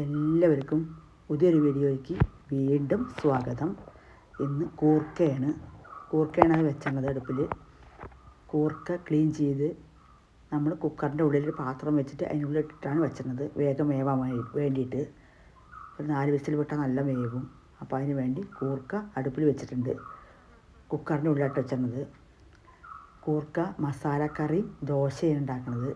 എല്ലാവർക്കും പുതിയൊരു വീഡിയോയ്ക്ക് വീണ്ടും സ്വാഗതം. ഇന്ന് കൂർക്കയാണ്. കൂർക്കയാണ് വെച്ചത് അടുപ്പിൽ കൂർക്ക ക്ലീൻ ചെയ്ത് നമ്മൾ കുക്കറിന്റെ ഉള്ളിൽ പാത്രം വെച്ചിട്ട് അതിനുള്ളിൽ ഇട്ടിട്ടാണ് വെച്ചിരുന്നത് വേഗം വേവാൻ വേണ്ടി വേണ്ടിയിട്ട്. ഒരു നാല് വിസിൽ വിട്ടാൽ നല്ല വേവും. അപ്പോൾ അതിന് വേണ്ടി കൂർക്ക അടുപ്പിൽ വെച്ചിട്ടുണ്ട്. കുക്കറിന്റെ ഉള്ളിലിട്ട് വെച്ചിരുന്നത് കൂർക്ക മസാലക്കറി ദോശയാണ് ഉണ്ടാക്കുന്നത്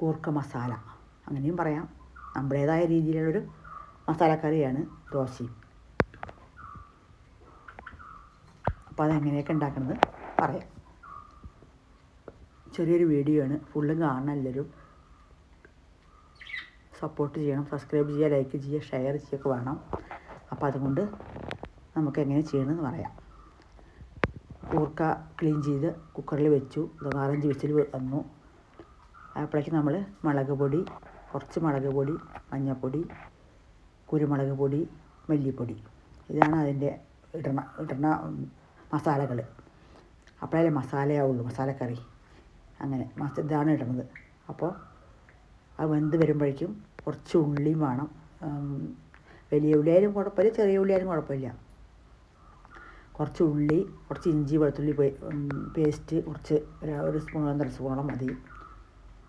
കൂർക്ക മസാല. അങ്ങനെയും പറയാം. നമ്മുടേതായ രീതിയിലുള്ളൊരു മസാലക്കറിയാണ് ദോശയും. അപ്പോൾ അതെങ്ങനെയൊക്കെ ഉണ്ടാക്കുന്നത് പറയാം. ചെറിയൊരു വീഡിയോ ആണ്. ഫുള്ളും കാണണം എല്ലാവരും. സപ്പോർട്ട് ചെയ്യണം. സബ്സ്ക്രൈബ് ചെയ്യുക ലൈക്ക് ചെയ്യുക ഷെയർ ചെയ്യുകയൊക്കെ വേണം. അപ്പോൾ അതുകൊണ്ട് നമുക്ക് എങ്ങനെ ചെയ്യണമെന്ന് പറയാം. കൂർക്ക ക്ലീൻ ചെയ്ത് കുക്കറിൽ വെച്ചു. നാലഞ്ച് വിസിൽ വന്നു. അപ്പോഴേക്കും നമ്മൾ മുളക് പൊടി കുറച്ച് മുളക് പൊടി മഞ്ഞൾപ്പൊടി കുരുമുളക് പൊടി മല്ലിപ്പൊടി. ഇതാണ് അതിന്റെ ഇടണ ഇടണ മസാലകൾ. അപ്പോഴേ മസാലയാവുള്ളൂ മസാലക്കറി. അങ്ങനെ മസ ഇതാണ് ഇടുന്നത് അപ്പോൾ അത് വെന്ത് വരുമ്പോഴേക്കും കുറച്ച് ഉള്ളിയും വേണം. വലിയ ഉള്ളിയായാലും കുഴപ്പമില്ല ചെറിയ ഉള്ളിയായാലും കുഴപ്പമില്ല. കുറച്ച് ഉള്ളി കുറച്ച് ഇഞ്ചി വെളുത്തുള്ളി പേസ്റ്റ് കുറച്ച് ഒരു സ്പൂൺ ഒന്നര സ്പൂണോളം മതി.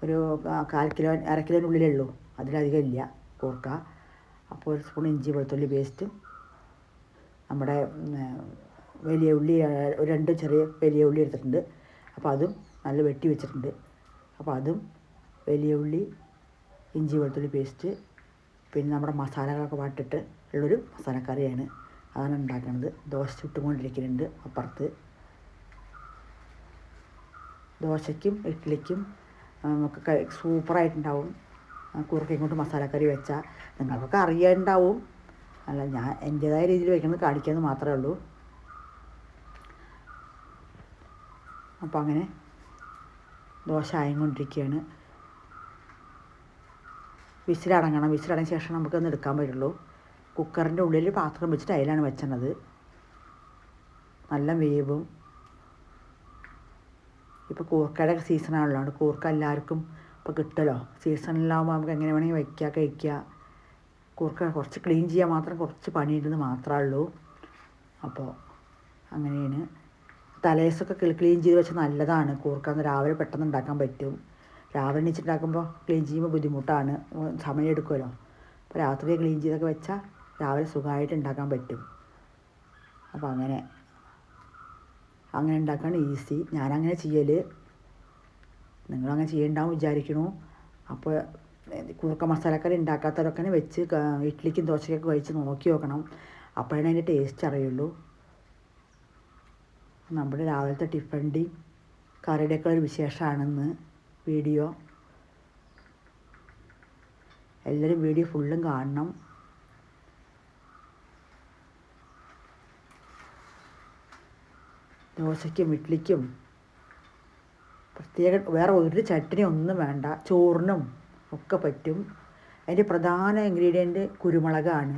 ഒരു കാൽ കിലോ അര കിലോനുള്ളിലേ ഉള്ളൂ. അതിലധികം ഇല്ല കൂർക്ക. അപ്പോൾ ഒരു സ്പൂൺ ഇഞ്ചി വെളുത്തുള്ളി പേസ്റ്റും നമ്മുടെ വലിയ ഉള്ളി രണ്ട് ചെറിയ വലിയ ഉള്ളി എടുത്തിട്ടുണ്ട്. അപ്പോൾ അതും നല്ല വെട്ടി വെച്ചിട്ടുണ്ട്. അപ്പോൾ അതും വലിയ ഉള്ളി ഇഞ്ചി വെളുത്തുള്ളി പേസ്റ്റ് പിന്നെ നമ്മുടെ മസാലകളൊക്കെ വാട്ടിട്ട് ഉള്ളൊരു മസാലക്കറിയാണ്. അതാണ് ഉണ്ടാക്കുന്നത് ദോശ ചുട്ടുകൊണ്ടിരിക്കുന്നുണ്ട് അപ്പുറത്ത്. ദോശയ്ക്കും ഇഡ്ഡലിക്കും നമുക്ക് സൂപ്പറായിട്ടുണ്ടാവും. കുറുക്കയും കൊണ്ട് മസാലക്കറി വെച്ചാൽ നിങ്ങൾക്കൊക്കെ അറിയാനുണ്ടാവും. അല്ല ഞാൻ എന്റെതായ രീതിയിൽ വയ്ക്കുന്നത് കാണിക്കാമെന്ന് മാത്രമേ ഉള്ളൂ. അപ്പോൾ അങ്ങനെ ദോശ ആയിക്കൊണ്ടിരിക്കുകയാണ് വിസിലടങ്ങണം. വിസിലടങ്ങിയ ശേഷം നമുക്കൊന്ന് എടുക്കാൻ പറ്റുള്ളൂ. കുക്കറിന്റെ ഉള്ളിൽ പാത്രം വെച്ചിട്ട് അതിലാണ് വെച്ചത് നല്ല വേവും. ഇപ്പോൾ കൂർക്കയുടെ സീസണാണല്ലോ കൂർക്ക എല്ലാവർക്കും ഇപ്പോൾ കിട്ടുമല്ലോ സീസണിലാകുമ്പോൾ നമുക്ക് എങ്ങനെ വേണമെങ്കിൽ വയ്ക്കുക കഴിക്കുക. കൂർക്ക കുറച്ച് ക്ലീൻ ചെയ്യാൻ മാത്രം കുറച്ച് പണിയുണ്ടെന്ന് മാത്രമേ ഉള്ളൂ. അപ്പോൾ അങ്ങനെയാണ്. തലേസൊക്കെ ക്ലീൻ ചെയ്ത് വെച്ചാൽ നല്ലതാണ്. കൂർക്ക രാവിലെ പെട്ടെന്ന് ഉണ്ടാക്കാൻ പറ്റും. രാവിലെ എണീച്ചിട്ടുണ്ടാക്കുമ്പോൾ ക്ലീൻ ചെയ്യുമ്പോൾ ബുദ്ധിമുട്ടാണ്. സമയം എടുക്കുമല്ലോ. അപ്പോൾ രാത്രി ക്ലീൻ ചെയ്തൊക്കെ വെച്ചാൽ രാവിലെ സുഖമായിട്ട് ഉണ്ടാക്കാൻ പറ്റും. അപ്പോൾ അങ്ങനെ. അങ്ങനെ ഉണ്ടാക്കാൻ ഈസി. ഞാനങ്ങനെ ചെയ്യൽ നിങ്ങളങ്ങനെ ചെയ്യണ്ടാവും വിചാരിക്കണു. അപ്പോൾ കുറുക്ക മസാലക്കറി ഉണ്ടാക്കാത്തവരൊക്കെ വെച്ച് ഇഡ്ഡലിക്കും ദോശയ്ക്കൊക്കെ കഴിച്ച് നോക്കി നോക്കണം. അപ്പോഴാണ് അതിന്റെ ടേസ്റ്റ് അറിയുള്ളൂ. നമ്മുടെ രാവിലത്തെ ടിഫണ്ടി കറിയുടെയൊക്കെ ഒരു വിശേഷമാണെന്ന് വീഡിയോ. എല്ലാവരും വീഡിയോ ഫുള്ളും കാണണം. ദോശയ്ക്കും ഇഡ്ഡലിക്കും പ്രത്യേക വേറെ ഒരു ചട്ടിനി ഒന്നും വേണ്ട. ചോറിനും ഒക്കെ പറ്റും. അതിന്റെ പ്രധാന ഇൻഗ്രീഡിയന്റ് കുരുമുളകാണ്.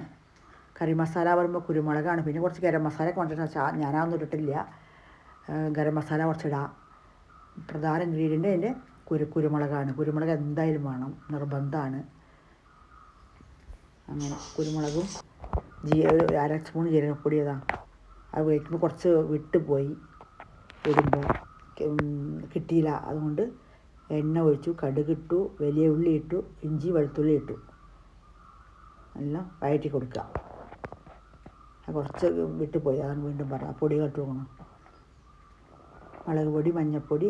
കറി മസാല പറയുമ്പോൾ കുരുമുളകാണ്. പിന്നെ കുറച്ച് ഗരം മസാല കൊണ്ടിട്ട് ഞാനതൊന്നും ഇട്ടിട്ടില്ല. ഗരം മസാല കുറച്ചിടാം പ്രധാന ഇൻഗ്രീഡിയന്റ് അതിന്റെ കുരു കുരുമുളകാണ്. കുരുമുളക് എന്തായാലും വേണം. നിർബന്ധമാണ്. അങ്ങനെ കുരുമുളകും ജീ അര സ്പൂൺ ജീരകപ്പൊടി അതാ. അത് വയ്ക്കുമ്പോൾ കുറച്ച് വിട്ടുപോയി ഇടുമ്പോൾ കിട്ടിയില്ല. അതുകൊണ്ട് എണ്ണ ഒഴിച്ചു കടുകിട്ടു വലിയ ഉള്ളി ഇട്ടു ഇഞ്ചി വെളുത്തുള്ളി ഇട്ടു. എല്ലാം വഴറ്റി കൊടുക്കുക. കുറച്ച് വിട്ട് പോയി. അതാണ് വീണ്ടും പറ പൊടികൾ ഇട്ട് കൊടുക്കണം. മുളക് പൊടി മഞ്ഞൾപ്പൊടി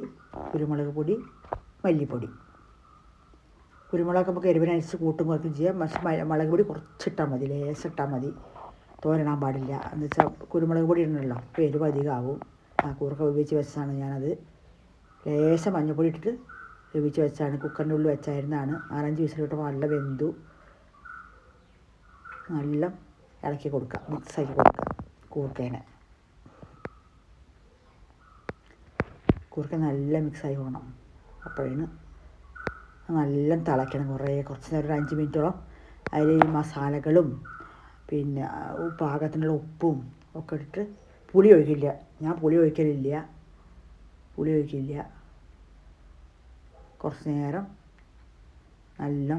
കുരുമുളക് പൊടി മല്ലിപ്പൊടി. കുരുമുളക് നമുക്ക് എരിവിനനുസരിച്ച് കൂട്ടും കുറയ്ക്കും ചെയ്യാം. പക്ഷേ മുളക് പൊടി കുറച്ചിട്ടാൽ മതി. ലേശം ഇട്ടാൽ മതി. തോരടാൻ പാടില്ല. എന്ന് വെച്ചാൽ കുരുമുളക് പൊടി ഇടണമല്ലോ അപ്പോൾ എരിവ് അധികമാവും ആ കൂർക്ക വേവിച്ച് വെച്ചതാണ് ഞാനത്. ലേശം മഞ്ഞൾപ്പൊടി ഇട്ടിട്ട് വേവിച്ച് വെച്ചാണ് കുക്കറിന്റെ ഉള്ളിൽ വെച്ചായിരുന്നാണ്. നാലഞ്ച് വിസിലിട്ടപ്പോൾ നല്ല വെന്തു. നല്ല ഇളക്കി കൊടുക്കുക. മിക്സാക്കി കൊടുക്കുക. കൂർക്കേനെ. കൂർക്ക നല്ല മിക്സായി പോകണം. അപ്പോഴാണ് നല്ല തിളയ്ക്കണം കുറേ. കുറച്ച് നേരം ഒരു അഞ്ച് മിനിറ്റോളം. അതിൽ ഈ മസാലകളും പിന്നെ പാകത്തിനുള്ള ഉപ്പും ഒക്കെ ഇട്ടിട്ട് പുളി ഒഴിക്കില്ല. ഞാൻ പുളി ഒഴിക്കലില്ല. പുളി ഒഴിക്കില്ല. കുറച്ച് നേരം നല്ല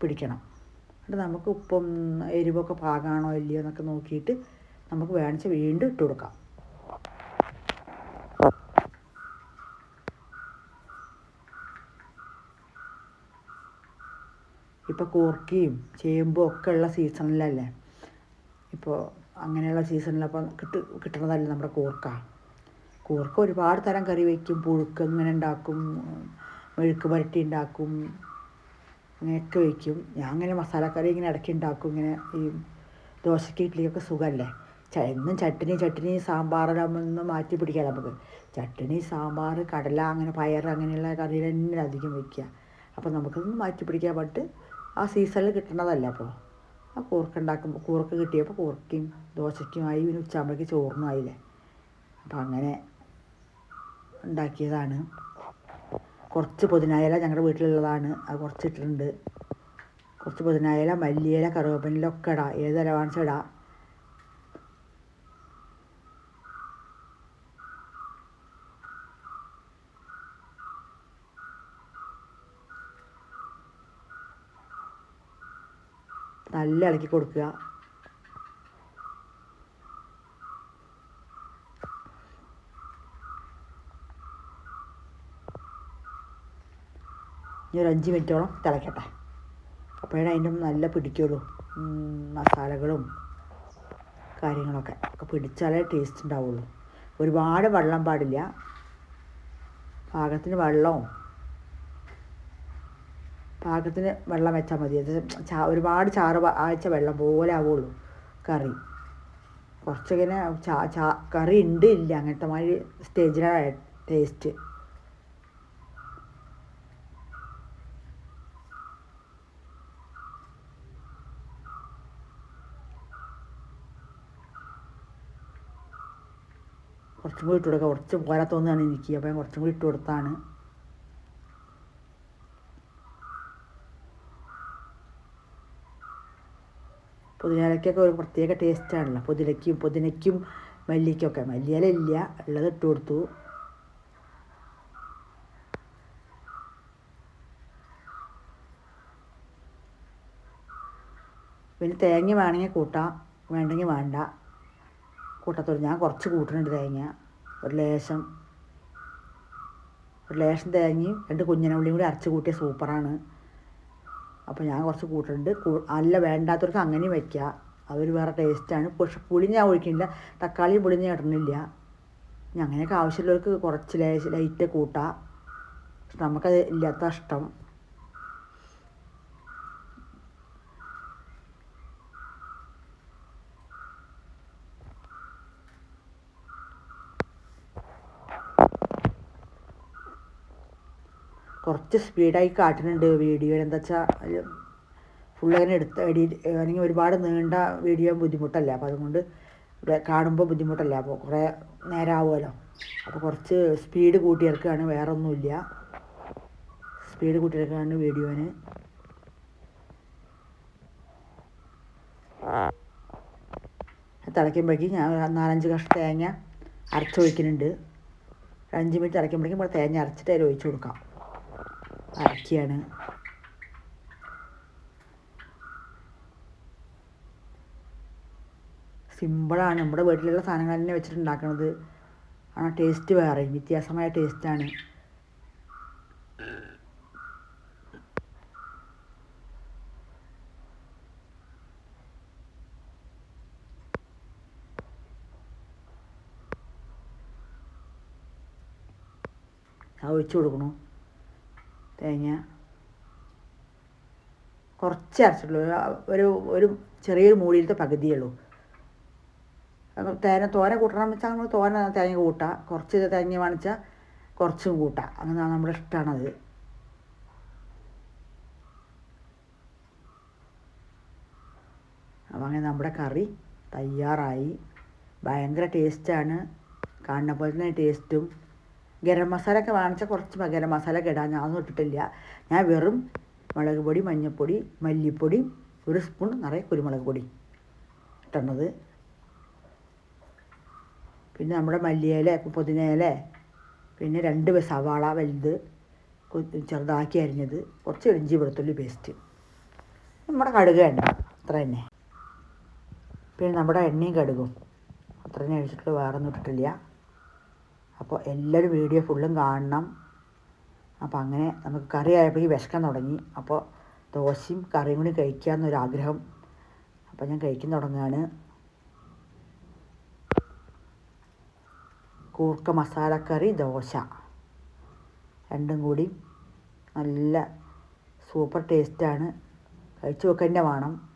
പിടിക്കണം. എന്നിട്ട് നമുക്ക് ഉപ്പും എരിവൊക്കെ പാകമാണോ ഇല്ലയോ എന്നൊക്കെ നോക്കിയിട്ട് നമുക്ക് വേണിച്ച് വീണ്ടും ഇട്ട് കൊടുക്കാം. ഇപ്പോൾ കോർക്കയും ചേമ്പും ഒക്കെ ഉള്ള സീസണിലല്ലേ? ഇപ്പോൾ അങ്ങനെയുള്ള സീസണിലപ്പോൾ കിട്ട് കിട്ടുന്നതല്ലേ നമ്മുടെ കൂർക്ക? കൂർക്ക ഒരുപാട് തരം കറി വയ്ക്കും പുഴുക്ക് ഇങ്ങനെ ഉണ്ടാക്കും. മെഴുക്ക് പുരട്ടി ഉണ്ടാക്കും. അങ്ങനെയൊക്കെ വയ്ക്കും ഞാൻ അങ്ങനെ മസാലക്കറി ഇങ്ങനെ ഇടയ്ക്ക് ഉണ്ടാക്കും. ഇങ്ങനെ ഈ ദോശയ്ക്ക് ഇഡ്ഡലിക്കൊക്കെ സുഖമല്ലേ? എന്നും ചട്ടിനി ചട്ടിനി സാമ്പാറിലൊന്നും മാറ്റി പിടിക്കാം നമുക്ക്. ചട്ടിനി സാമ്പാർ കടല അങ്ങനെ പയർ അങ്ങനെയുള്ള കറികൾ തന്നെ അധികം വയ്ക്കുക അപ്പോൾ നമുക്കൊന്നും മാറ്റി പിടിക്കാൻ പറ്റ് ആ സീസണിൽ കിട്ടണതല്ല അപ്പോൾ. ആ കൂർക്ക ഉണ്ടാക്കുമ്പോൾ കൂർക്ക കിട്ടിയപ്പോൾ കൂർക്കയും ദോശയ്ക്കുമായി പിന്നെ ഉച്ചയാകുമ്പോഴേക്ക് ചോറിനും ആയില്ലേ. അപ്പോൾ അങ്ങനെ ഉണ്ടാക്കിയതാണ്. കുറച്ച് പുതിനായില ഞങ്ങളുടെ വീട്ടിലുള്ളതാണ്. അത് കുറച്ച് ഇട്ടിട്ടുണ്ട് കുറച്ച് പുതിനായില മല്ലിയില കറുവേപ്പില ഒക്കെ ഇടാം. ഏത് ഇല വെച്ചാൽ ഇടാം നല്ല ഇളക്കി കൊടുക്കുക. ഇനി ഒരു അഞ്ച് മിനിറ്റോളം തിളക്കട്ടെ. അപ്പോഴേ അതിന്റെ നല്ല പിടിക്കുള്ളൂ. മസാലകളും കാര്യങ്ങളൊക്കെ. ഒക്കെ പിടിച്ചാലേ ടേസ്റ്റ് ഉണ്ടാവുള്ളൂ. ഒരുപാട് വെള്ളം പാടില്ല. പാകത്തിന് വെള്ളവും പാകത്തിന് വെള്ളം വെച്ചാൽ മതി. അത് ചാ ഒരുപാട് ചാറ് ആഴ്ച വെള്ളം പോലെ ആവുള്ളൂ കറി. കുറച്ചിങ്ങനെ ചാ ചാ കറി ഉണ്ട് ഇല്ല. അങ്ങനത്തെ മാതിരി സ്റ്റേജിലാണ് ടേസ്റ്റ്. കുറച്ചും കൂടി ഇട്ട് കൊടുക്കുക കുറച്ച് പോരാ എനിക്ക്. അപ്പോൾ ഞാൻ കുറച്ചും കൂടി ഇട്ട് കൊടുത്താണ്. പുതിനയിലക്കൊക്കെ ഒരു പ്രത്യേക ടേസ്റ്റാണല്ലോ പുതിനയ്ക്കും പുതിനയ്ക്കും മല്ലിക്കൊക്കെ. മല്ലിയില ഇല്ല ഉള്ളത് ഇട്ട് കൊടുത്തു. പിന്നെ തേങ്ങ വേണമെങ്കിൽ കൂട്ടാം വേണ്ടെങ്കിൽ വേണ്ട. കൂട്ടത്തോട് ഞാൻ കുറച്ച് കൂട്ടുന്നുണ്ട് തേങ്ങ. ഒരു ലേശം. ഒരു ലേശം തേങ്ങയും രണ്ട് കുഞ്ഞിനുള്ളിയും കൂടി അരച്ച് കൂട്ടിയ സൂപ്പറാണ്. അപ്പോൾ ഞാൻ കുറച്ച് കൂട്ടുന്നുണ്ട് അല്ല വേണ്ടാത്തവർക്ക് അങ്ങനെയും വയ്ക്കുക അതൊരു വേറെ ടേസ്റ്റാണ് പക്ഷെ പുളി ഞാൻ ഒഴിക്കുന്നില്ല. തക്കാളി പുളി ഞാൻ ഇടണില്ല അങ്ങനെയൊക്കെ ആവശ്യമുള്ളവർക്ക് കുറച്ച് ലൈറ്റ് കൂട്ടാം. പക്ഷെ നമുക്കത് ഇല്ലാത്ത ഇഷ്ടം കുറച്ച് സ്പീഡായി കാട്ടുന്നുണ്ട് വീഡിയോ എന്താ വെച്ചാൽ ഫുൾ അങ്ങനെ എടുത്ത് എഡി അല്ലെങ്കിൽ ഒരുപാട് നീണ്ട വീഡിയോ ബുദ്ധിമുട്ടല്ല. അപ്പോൾ അതുകൊണ്ട് കാണുമ്പോൾ ബുദ്ധിമുട്ടല്ല. അപ്പോൾ കുറേ നേരമാവുമല്ലോ അപ്പോൾ കുറച്ച് സ്പീഡ് കൂട്ടിയെടുക്കുകയാണ്. വേറെ ഒന്നുമില്ല സ്പീഡ് കൂട്ടിയെടുക്കുകയാണ് വീഡിയോന് തിളയ്ക്കുമ്പോഴേക്കും ഞാൻ നാലഞ്ച് കഷ്ണം തേങ്ങ അരച്ചൊഴിക്കുന്നുണ്ട് അഞ്ച് മിനിറ്റ് തിളയ്ക്കുമ്പോഴേക്കും നമ്മൾ തേങ്ങ അരച്ചിട്ട് അതിൽ ഒഴിച്ച് കൊടുക്കാം. അരക്കുകയാണ് സിമ്പിളാണ് നമ്മുടെ വീട്ടിലുള്ള സാധനങ്ങൾ തന്നെ വെച്ചിട്ട് ഉണ്ടാക്കുന്നത് ആണ്? ടേസ്റ്റ് വേറെ. വ്യത്യാസമായ ടേസ്റ്റാണ് ആ ഒഴിച്ചു കൊടുക്കണു? തേങ്ങ. കുറച്ച് അരച്ചിട്ടുള്ളൂ. ഒരു ഒരു ചെറിയൊരു മൂടിയിലത്തെ പകുതിയുള്ളൂ തേന തോന കൂട്ടണം വെച്ചാൽ നമ്മൾ തോന തേങ്ങ കൂട്ടാം. കുറച്ച് തേങ്ങ വാണിച്ചാൽ കുറച്ചും കൂട്ടാം. അങ്ങനെ നമ്മുടെ ഇഷ്ടമാണത് അപ്പോൾ അങ്ങനെ നമ്മുടെ കറി തയ്യാറായി. ഭയങ്കര ടേസ്റ്റാണ് കാണുന്ന പോലെ തന്നെ ടേസ്റ്റും ഗരം മസാല ഒക്കെ വാങ്ങിച്ചാൽ കുറച്ച് ഗരം മസാല ഒക്കെ ഇടാൻ ഞാനൊന്നും ഇട്ടിട്ടില്ല ഞാൻ വെറും മുളക് പൊടി മഞ്ഞൾപ്പൊടി മല്ലിപ്പൊടി ഒരു സ്പൂൺ നിറയെ കുരുമുളക് പൊടി ഇട്ടുന്നത് പിന്നെ നമ്മുടെ മല്ലിയില പുതിനയില പിന്നെ രണ്ട് സവാള വലുത് ചെറുതാക്കി അരിഞ്ഞത് കുറച്ച് ഇഞ്ചി വെളുത്തുള്ളി പേസ്റ്റ്. നമ്മുടെ കടുക് വേണ്ട അത്ര തന്നെ. പിന്നെ നമ്മുടെ എണ്ണയും കടുകും. അത്ര തന്നെ ഒഴിച്ചിട്ടുള്ളൂ വേറെ ഒന്നും ഇട്ടിട്ടില്ല. അപ്പോൾ എല്ലാവരും വീഡിയോ ഫുള്ളും കാണണം. അപ്പോൾ അങ്ങനെ നമുക്ക് കറി ആയപ്പോഴേക്ക് വിശക്കാൻ തുടങ്ങി. അപ്പോൾ ദോശയും കറിയും കൂടി കഴിക്കുക എന്നൊരാഗ്രഹം അപ്പോൾ ഞാൻ കഴിക്കാൻ തുടങ്ങുകയാണ്. കൂർക്ക മസാലക്കറി ദോശ. രണ്ടും കൂടി നല്ല സൂപ്പർ ടേസ്റ്റാണ് കഴിച്ചു നോക്കുക വേണം.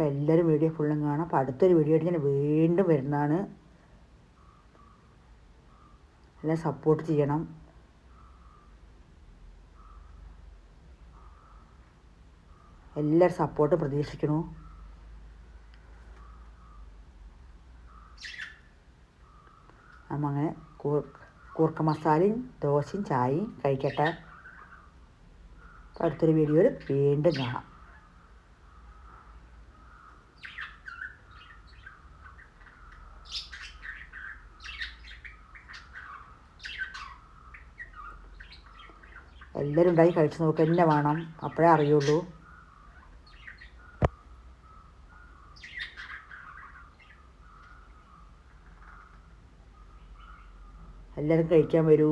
അപ്പോൾ എല്ലാവരും വീഡിയോ ഫുള്ളും കാണാം. അപ്പോൾ അടുത്തൊരു വീഡിയോ ആയിട്ട് ഞാൻ വീണ്ടും വരുന്നതാണ്. എല്ലാം സപ്പോർട്ട് ചെയ്യണം. എല്ലാവരും സപ്പോർട്ട് പ്രതീക്ഷിക്കണു. നമ്മൾ അങ്ങനെ കൂർ കൂർക്ക മസാലയും ദോശയും ചായയും കഴിക്കട്ടെ. അടുത്തൊരു വീഡിയോയിൽ വീണ്ടും കാണാം. എല്ലാവരും ഉണ്ടാക്കി കഴിച്ച് നോക്കുക തന്നെ വേണം. അപ്പോഴേ അറിയുള്ളൂ. എല്ലാവരും കഴിക്കാൻ വരൂ.